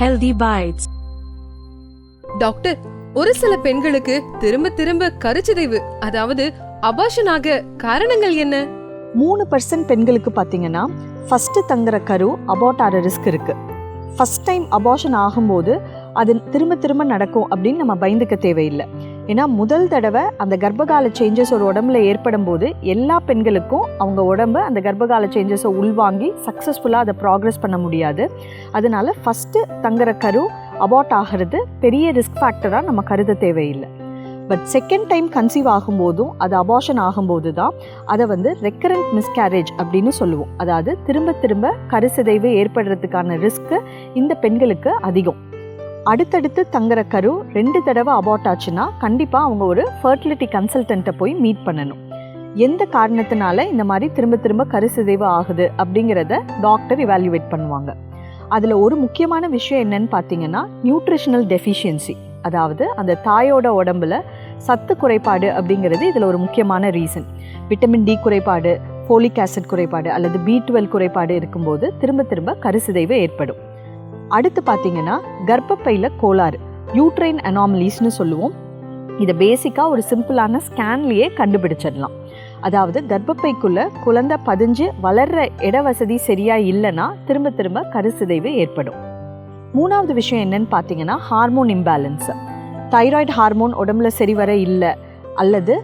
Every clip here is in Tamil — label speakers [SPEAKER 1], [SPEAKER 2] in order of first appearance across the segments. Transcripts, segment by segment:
[SPEAKER 1] healthy bites.
[SPEAKER 2] டாக்டர் ஒரு சில பெண்களுக்கு திரும்ப திரும்ப கருச்சிதைவு அதாவது அபாஷன் ஆக காரணங்கள் என்ன?
[SPEAKER 3] மூணு பர்சன்ட் பெண்களுக்கு பார்த்தீங்கன்னா ஃபஸ்ட்டு தங்குற கரு அபார்ட் ஆகிற ரிஸ்க் இருக்குது ஃபஸ்ட் டைம் அபார்ஷன் ஆகும்போது அது திரும்ப திரும்ப நடக்கும் அப்படின்னு நம்ம பயந்துக்க தேவையில்லை. ஏன்னா முதல் தடவை அந்த கர்ப்பகால சேஞ்சஸ் ஒரு உடம்புல ஏற்படும் போது எல்லா பெண்களுக்கும் அவங்க உடம்பு அந்த கர்ப்பகால சேஞ்சஸை உள்வாங்கி சக்ஸஸ்ஃபுல்லாக அதை ப்ராக்ரஸ் பண்ண முடியாது. அதனால ஃபஸ்ட்டு தங்குற கரு அபார்ட் ஆகிறது பெரிய ரிஸ்க் ஃபேக்டராக நம்ம கருத தேவையில்லை. பட் செகண்ட் டைம் கன்சீவ் ஆகும்போதும் அது அபார்ஷன் ஆகும்போது தான் அதை வந்து ரெக்கரண்ட் மிஸ்கேரேஜ் அப்படின்னு சொல்லுவோம். அதாவது திரும்ப திரும்ப கருசிதைவு ஏற்படுறதுக்கான ரிஸ்க்கு இந்த பெண்களுக்கு அதிகம். அடுத்தடுத்து தங்குற கரு ரெண்டு தடவை அபார்ட் ஆச்சுன்னா கண்டிப்பாக அவங்க ஒரு ஃபர்டிலிட்டி கன்சல்டண்ட்டை போய் மீட் பண்ணணும். எந்த காரணத்தினால இந்த மாதிரி திரும்ப திரும்ப கருசிதைவு ஆகுது அப்படிங்கிறத டாக்டர் இவாலுவேட் பண்ணுவாங்க. அதில் ஒரு முக்கியமான விஷயம் என்னன்னு பார்த்தீங்கன்னா நியூட்ரிஷனல் டெஃபிஷியன்சி அதாவது அந்த தாயோட உடம்புல சத்து குறைபாடு அப்படிங்கிறது இதில் ஒரு முக்கியமான ரீசன் விட்டமின் டி குறைபாடு ஃபோலிக் ஆசிட் குறைபாடு அல்லது பி டுவெல் குறைபாடு இருக்கும்போது திரும்ப திரும்ப கருசிதைவு ஏற்படும். அடுத்து பார்த்தீங்கன்னா கர்ப்பப்பையில் கோளாறு யூட்ரைன் அனாமலிஸ்னு சொல்லுவோம். இதை பேசிக்காக ஒரு சிம்பிளான ஸ்கேன்லேயே கண்டுபிடிச்சிடலாம். அதாவது கர்ப்பப்பைக்குள்ளே குழந்தை பதிஞ்சு வளர்ற இட வசதி சரியாக இல்லைன்னா திரும்ப திரும்ப கருசிதைவு ஏற்படும். மூணாவது விஷயம் என்னன்னு பார்த்தீங்கன்னா ஹார்மோன் இம்பேலன்ஸ் தைராய்டு ஹார்மோன் உடம்புல சரி வர இல்லை அல்லது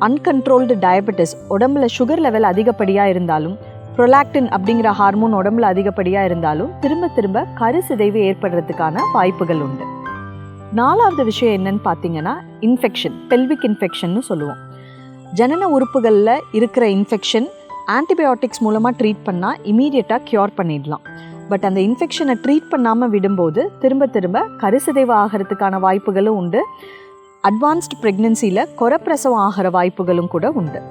[SPEAKER 3] அன்கண்ட்ரோல்டு டயபெட்டிஸ் உடம்புல சுகர் லெவல் அதிகப்படியாக இருந்தாலும் ப்ரொலாக்டின் அப்படிங்கிற ஹார்மோன் உடம்புல அதிகப்படியாக இருந்தாலும் திரும்ப திரும்ப கருசிதைவு ஏற்படுறதுக்கான வாய்ப்புகள் உண்டு. நாலாவது விஷயம் என்னன்னு பார்த்தீங்கன்னா இன்ஃபெக்ஷன் பெல்விக் இன்ஃபெக்ஷன்னு சொல்லுவோம். ஜனன உறுப்புகளில் இருக்கிற இன்ஃபெக்ஷன் ஆன்டிபயோட்டிக்ஸ் மூலமாக ட்ரீட் பண்ணால் இமீடியட்டாக க்யூர் பண்ணிடலாம். பட் அந்த இன்ஃபெக்ஷனை ட்ரீட் பண்ணாமல் விடும்போது திரும்ப திரும்ப கருசிதைவு ஆகிறதுக்கான வாய்ப்புகளும் உண்டு. அட்வான்ஸ்டு ப்ரெக்னென்சியில் குறப்பிரசவம் ஆகிற வாய்ப்புகளும் கூட உண்டு.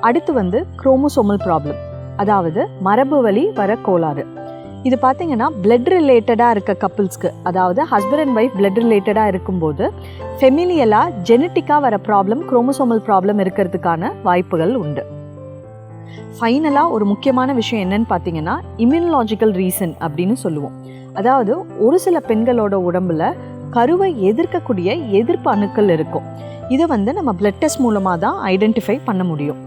[SPEAKER 3] அடுத்து வந்து குரோமோசோமல் ப்ராப்ளம் அதாவது மரபு வழி வர கோளாறு. இது பார்த்தீங்கன்னா பிளட் ரிலேட்டடாக இருக்க கப்புள்ஸ்க்கு அதாவது ஹஸ்பண்ட் அண்ட் ஒய்ஃப் பிளட் ரிலேட்டடாக இருக்கும்போது ஃபெமிலியலாக ஜெனட்டிக்காக வர ப்ராப்ளம் குரோமோசோமல் ப்ராப்ளம் இருக்கிறதுக்கான வாய்ப்புகள் உண்டு. ஃபைனலாக ஒரு முக்கியமான விஷயம் என்னன்னு பார்த்தீங்கன்னா இம்யூனலாஜிக்கல் ரீசன் அப்படின்னு சொல்லுவோம். அதாவது ஒரு சில பெண்களோட உடம்புல கருவை எதிர்க்கக்கூடிய எதிர்ப்பு அணுக்கள் இருக்கும். இதை வந்து நம்ம பிளட் டெஸ்ட் மூலமாக தான் ஐடென்டிஃபை பண்ண முடியும்.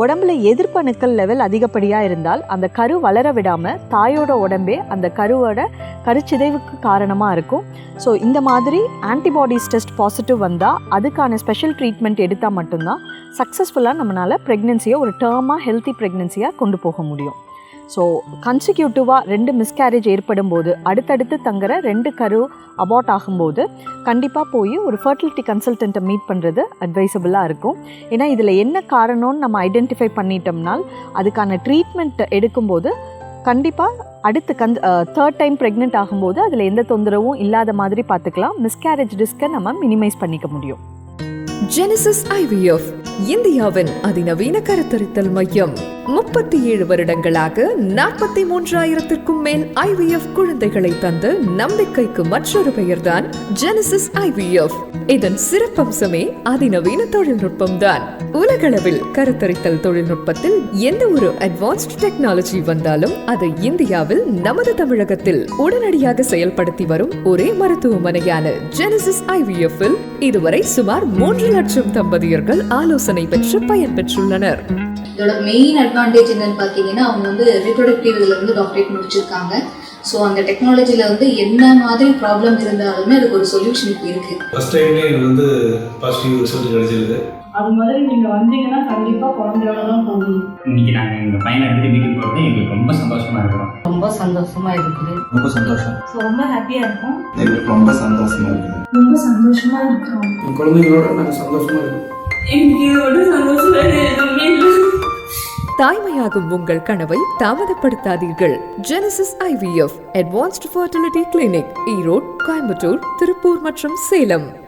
[SPEAKER 3] உடம்புல எதிர்ப்பணுக்கள் லெவல் அதிகப்படியாக இருந்தால் அந்த கரு வளர விடாமல் தாயோட உடம்பே அந்த கருவோட கருச்சிதைவுக்கு காரணமாக இருக்கும். ஸோ இந்த மாதிரி ஆன்டிபாடிஸ் டெஸ்ட் பாசிட்டிவ் வந்தால் அதுக்கான ஸ்பெஷல் ட்ரீட்மெண்ட் எடுத்தால் மட்டும்தான் சக்ஸஸ்ஃபுல்லாக நம்மளால் ப்ரெக்னென்சியை ஒரு டேர்மாக ஹெல்த்தி ப்ரெக்னென்சியாக கொண்டு போக முடியும். ஸோ கன்சிக்யூட்டிவாக ரெண்டு மிஸ்கேரேஜ் ஏற்படும் போது அடுத்தடுத்து தங்குற ரெண்டு கரு அபார்ட் ஆகும்போது கண்டிப்பாக போய் ஒரு ஃபர்டிலிட்டி கன்சல்டண்ட்டை மீட் பண்ணுறது அட்வைசபிளாக இருக்கும். ஏன்னா இதில் என்ன காரணம்னு நம்ம ஐடென்டிஃபை பண்ணிட்டோம்னால் அதுக்கான ட்ரீட்மெண்ட் எடுக்கும்போது கண்டிப்பாக அடுத்து கந் தேர்ட் டைம் ப்ரெக்னென்ட் ஆகும்போது அதில் எந்த தொந்தரவும் இல்லாத மாதிரி பார்த்துக்கலாம் மிஸ்கேரேஜ் ரிஸ்க்கை நம்ம மினிமைஸ் பண்ணிக்க முடியும்.
[SPEAKER 4] ஜெனசிஸ் ஐவிஎஃப் இந்தியாவின் அதிநவீன கருத்தரித்தல் மையம். முப்பத்தி ஏழு வருடங்களாக நாற்பத்தி மூன்றாயிரத்திற்கும் மேல் ஐவிஎஃப் குழந்தைகளை தந்து நம்பிக்கைக்கு மற்றொரு பெயர்தான் ஜெனசிஸ் ஐவிஎஃப் இதன் சிறப்பம்சமே அதிநவீன தொழில்நுட்பம் தான் உலகளவில் கருத்தரித்தல் தொழில்நுட்பத்தில் எந்த ஒரு அட்வான்ஸ்ட் டெக்னாலஜி வந்தாலும் அதை இந்தியாவில் நமது தமிழகத்தில் உடனடியாக செயல்படுத்தி வரும் ஒரே மருத்துவமனையான ஜெனசிஸ் ஐவிஎஃப் இதுவரை சுமார் மூன்று லட்சம் தம்பதியர்கள் ஆலோசனை பெற்று பயன்பெற்றுள்ளனர்
[SPEAKER 5] இதோட மெயின் அட்வான்டேஜ் என்னன்னு பார்த்தீங்கன்னா அவங்க வந்து ரிப்ரொடக்டிவ் இதில் வந்து டாக்டரேட் முடிச்சிருக்காங்க. ஸோ அந்த டெக்னாலஜியில் வந்து என்ன மாதிரி ப்ராப்ளம் இருந்தாலுமே அதுக்கு ஒரு சொல்யூஷன் இப்போ இருக்குது
[SPEAKER 6] ஃபஸ்ட் டைம்லேயே வந்து பாசிட்டிவ் ரிசல்ட் கிடைச்சிருக்கு
[SPEAKER 7] அது மாதிரி நீங்கள் வந்தீங்கன்னா கண்டிப்பாக குழந்தையோட தான் போகணும்
[SPEAKER 8] இன்னைக்கு நாங்கள் எங்கள் பையனை எடுத்துட்டு வீட்டுக்கு போகிறது எங்களுக்கு ரொம்ப சந்தோஷமா இருக்கிறோம்
[SPEAKER 9] ரொம்ப சந்தோஷமா இருக்குது.
[SPEAKER 10] ரொம்ப சந்தோஷம்.
[SPEAKER 7] ஸோ ரொம்ப ஹாப்பியாக இருக்கும்.
[SPEAKER 10] எங்களுக்கு ரொம்ப சந்தோஷமா இருக்குது.
[SPEAKER 7] ரொம்ப சந்தோஷமா இருக்கிறோம்.
[SPEAKER 6] குழந்தைங்களோட நாங்கள் சந்தோஷமாக இருக்கோம்.
[SPEAKER 7] எனக்கு இதோட சந்தோஷம் எதுவுமே இல்லை.
[SPEAKER 4] தாய்மையாகும் உங்கள் கனவை தாமதப்படுத்தாதீர்கள். Genesis I V F advanced fertility clinic Erode Coimbatore Tiruppur மற்றும் சேலம்.